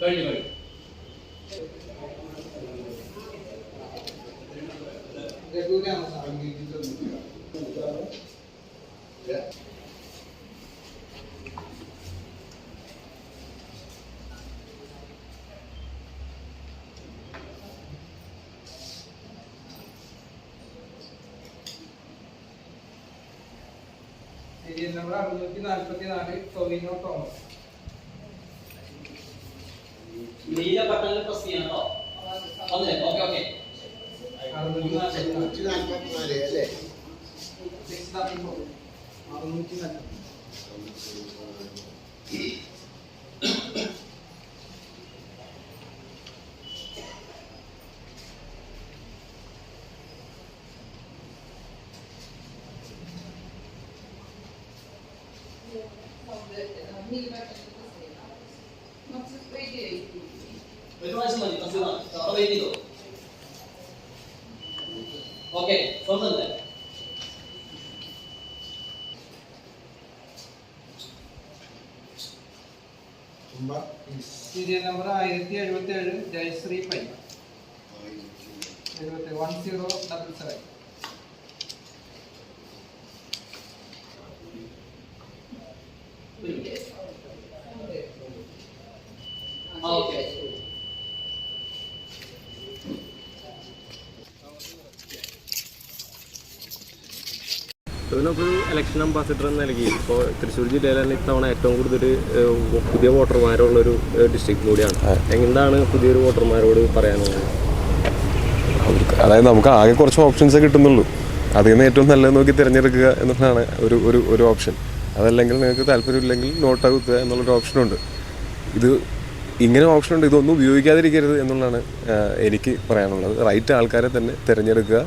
കഴിഞ്ഞു കഴിഞ്ഞു serial number അറുന്നൂറ്റി നാൽപ്പത്തി നാല് ടൊവിനോ തോമസ് നീല ബട്ടണിൽ പ്രസ് ചെയ്യണോ വന്നില്ലേ ഓക്കെ ഓക്കെ അറുന്നൂറ്റി നാൽപ്പത്തി നാല് അല്ലേ സിക്സ് ഡബിൾ ഫോർ അറുന്നൂറ്റി നാൽപ്പത്തി ഒരു പ്രാവശ്യം മതി പ്രസ് ചെയ്താൽ മതി അവിടെ വെയിറ്റ് ചെയ്തോ ഓക്കെ സ്വന്തം അല്ലേ സീരിയൽ നമ്പർ ആയിരത്തി എഴുപത്തി ഏഴ് ജയശ്രീ പൈ എഴുപത്തി one zero double seven okay ഒരു ഇലക്ഷൻ അംബാസിഡർ എന്ന നിലയ്ക്ക് ഇപ്പോൾ തൃശ്ശൂർ ജില്ലയിൽ തന്നെ ഇത്തവണ ഏറ്റവും കൂടുതൽ പുതിയ പുതിയ വോട്ടർമാരുള്ളൊരു ഡിസ്ട്രിക്ട് കൂടിയാണ്. എന്താണ് പുതിയൊരു വോട്ടർമാരോട് പറയാനുള്ളത്? അതായത് നമുക്ക് ആകെ കുറച്ച് ഓപ്ഷൻസ് കിട്ടുന്നുള്ളൂ. അതിൽ നിന്ന് ഏറ്റവും നല്ലത് നോക്കി തിരഞ്ഞെടുക്കുക എന്നുള്ളതാണ് ഒരു ഒരു ഒരു ഓപ്ഷൻ അതല്ലെങ്കിൽ നിങ്ങൾക്ക് താല്പര്യമില്ലെങ്കിൽ നോട്ട് കുത്തുക എന്നുള്ളൊരു ഓപ്ഷനുണ്ട് ഇത് ഇങ്ങനെ ഓപ്ഷനുണ്ട് ഇതൊന്നും ഉപയോഗിക്കാതിരിക്കരുത് എന്നുള്ളതാണ് എനിക്ക് പറയാനുള്ളത്. റൈറ്റ് ആൾക്കാരെ തന്നെ തിരഞ്ഞെടുക്കുക.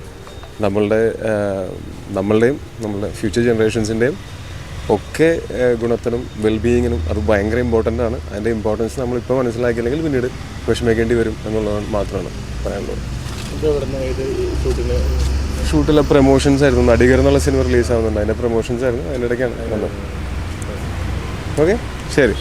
നമ്മളുടെ നമ്മളുടെയും നമ്മളുടെ ഫ്യൂച്ചർ ജനറേഷൻസിന്റെയും ഒക്കെ ഗുണത്തിനും വെൽബീയിങ്ങിനും അത് ഭയങ്കര ഇമ്പോർട്ടന്റ് ആണ്. അതിന്റെ ഇമ്പോർട്ടൻസ് നമ്മളിപ്പോൾ മനസ്സിലാക്കിയില്ലെങ്കിൽ പിന്നീട് വിഷമിക്കേണ്ടി വരും എന്നുള്ളതാണ് മാത്രമാണ് പറയാനുള്ളത്. ഷൂട്ടിലെ? പ്രൊമോഷൻസ് ആയിരുന്നു. നടികർ എന്നുള്ള സിനിമ റിലീസ് ആവുന്നുണ്ട്. അതിന്റെ പ്രൊമോഷൻസ് ആയിരുന്നു. അതിന്റെ ഇടയ്ക്കാണ് ഓക്കെ. ശരി.